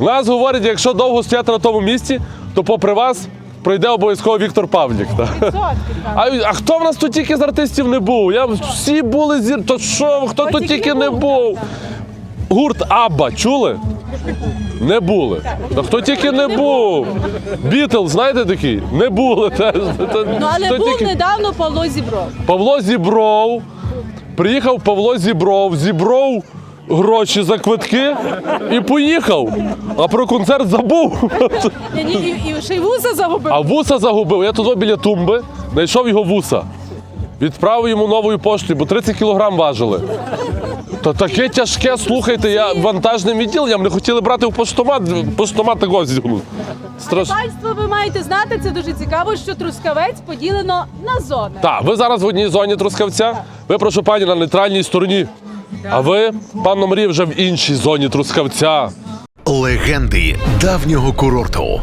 Нас говорять, якщо довго стояти на тому місці, то попри вас пройде обов'язково Віктор Павлік. так. А, а хто в нас тут тільки з артистів не був? Я, всі були зір. То що, хто тут тільки не був? Гурт Абба, чули? Не були. Та хто тільки не був? Бітл, знаєте такий? Не були теж. Ну але хто був тільки- недавно Павло Зібров. Павло Зібров. Приїхав Павло Зібров, зібров гроші за квитки і поїхав. А про концерт забув. Ні, ні, і, і ще й вуса загубив. А вуса загубив. Я тут біля тумби знайшов його вуса. Відправив йому новою поштою, бо 30 кілограм важили. Та таке тяжке, слухайте, я вантажним відділенням не хотіли брати в поштомат, поштомат такого зігнув. Страш... Панство, ви маєте знати, це дуже цікаво, що Трускавець поділено на зони. Так, ви зараз в одній зоні Трускавця. Ви, прошу пані, на нейтральній стороні. А ви, пан Марія, вже в іншій зоні Трускавця. Легенди давнього курорту.